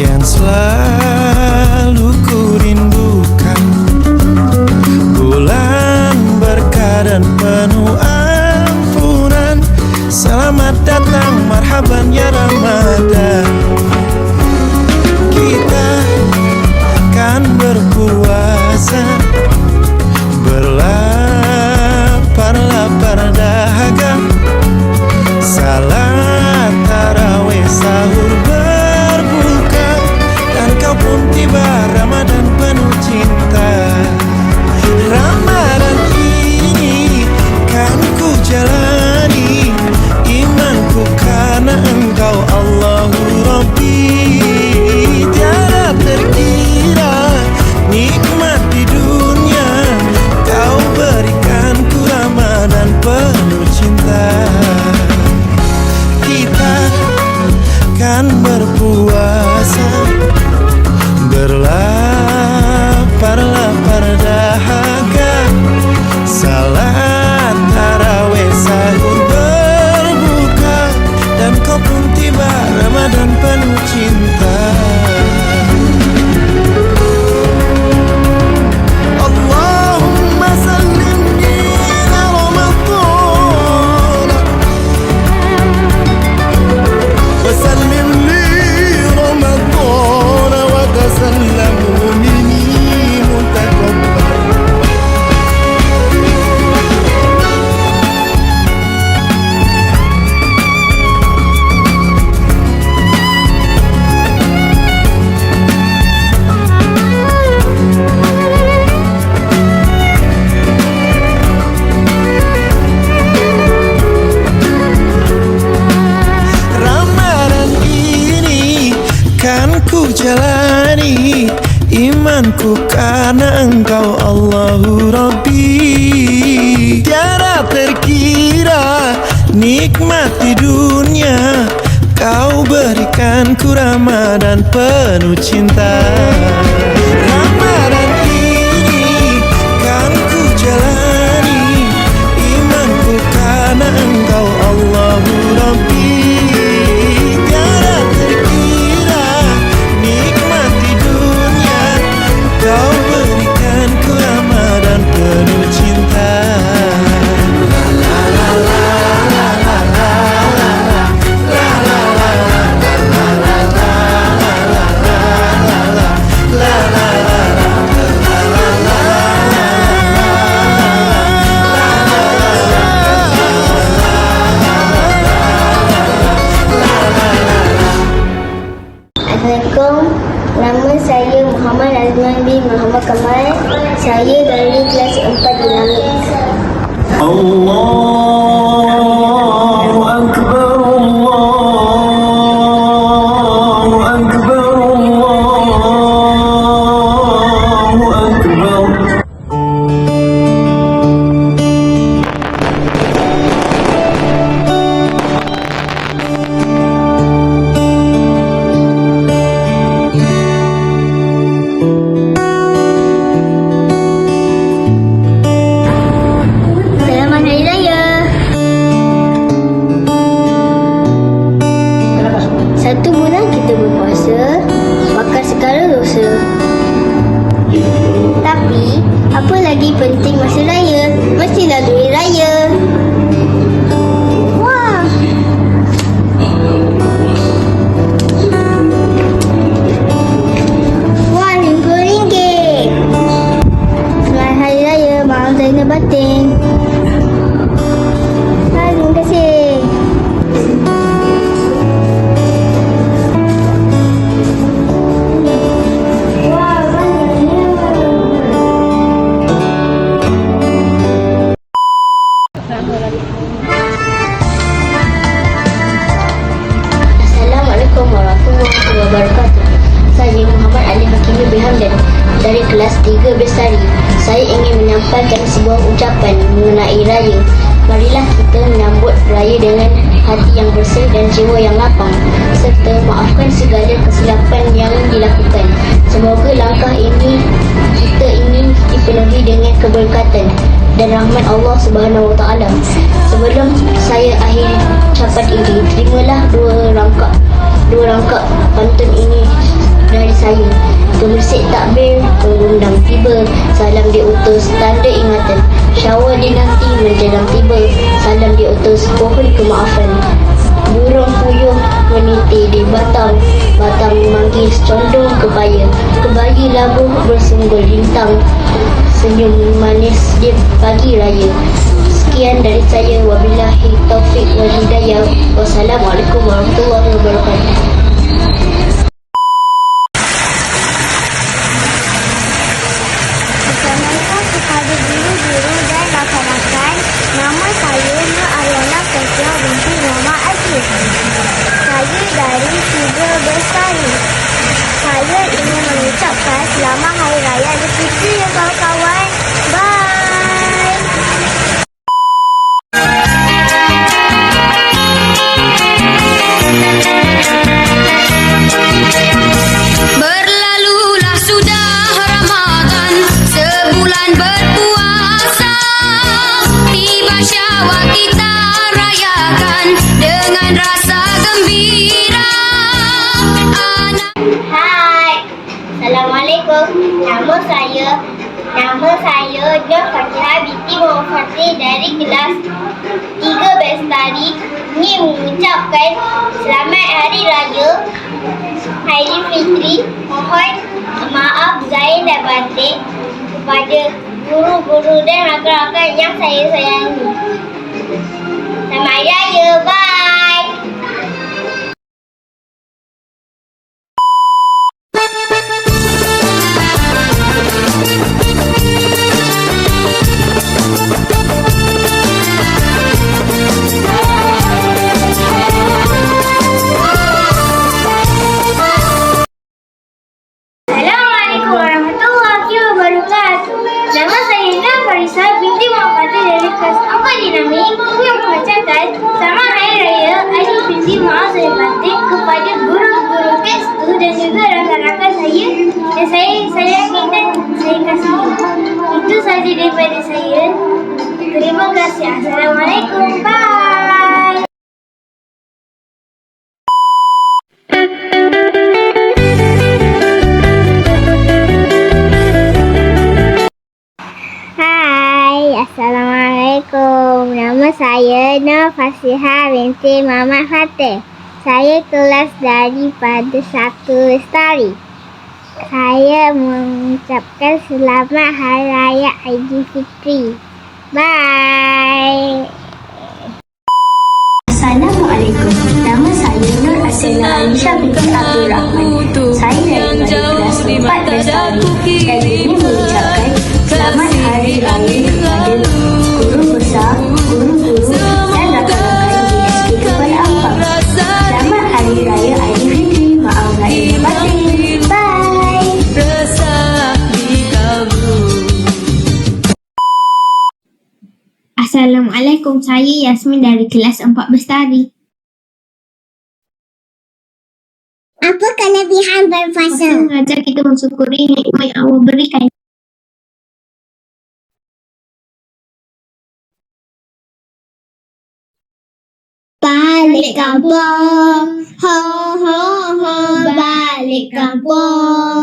yang selalu ku rindukan. Bulan berkah dan penuh ampunan. Selamat datang, marhaban ya cinta Kita kan berpuasa Berlapar-lapar dahaga. Salat tarawih sahur berbuka Dan kau pun tiba Ramadan penuh cinta Imanku karena engkau Allahu Rabbi. Tiada terkira nikmat di dunia. Kau berikan ku Ramadan penuh cinta. Kan Allahu Nama saya Muhammad Azman bin Muhammad Kamal. Saya dari kelas 4 dinamik. Allah kelas 3 Bestari. Saya ingin menyampaikan sebuah ucapan mengenai raya. Marilah kita menyambut raya dengan hati yang bersih dan jiwa yang lapang serta maafkan segala kesilapan yang dilakukan. Semoga langkah ini kita ini dipenuhi dengan keberkatan dan rahmat Allah Subhanahu Wa Taala. Sebelum saya akhiri ucapan ini, terimalah dua rangkap dua rangkap pantun ini dari saya. Gemersik takbir, pengundang tiba, salam diutus, tanda ingatan. Syawal dinanti menjelang tiba, salam diutus, pohon kemaafan. Burung puyuh meniti di batang. Batang manggis condong kebaya Kebaya labuh bersunggul lintang Senyum manis di pagi raya. Sekian dari saya. Wabillahi taufik wal hidayah. Wassalamualaikum warahmatullahi wabarakatuh Saya Nur Fatihah binti Muhammad Fatih dari kelas 3 Bestari Ingin mengucapkan Selamat Hari Raya Aidilfitri Mohon maaf Zahir dan batin Kepada guru-guru dan rakan-rakan yang saya sayangi Itu sahaja daripada saya. Terima kasih. Assalamualaikum. Bye. Assalamualaikum. Nama saya Nur Fasiha binti Muhammad Fatih. Saya kelas daripada satu Lestari. Saya mengucapkan selamat Hari Raya Aidilfitri. Bye. Saya Yasmin dari kelas 4 Bestari. Apa kelebihan berpuasa? mengajar kita mensyukuri nikmat yang Allah berikan. Balik kampung, ho ho ho balik kampung.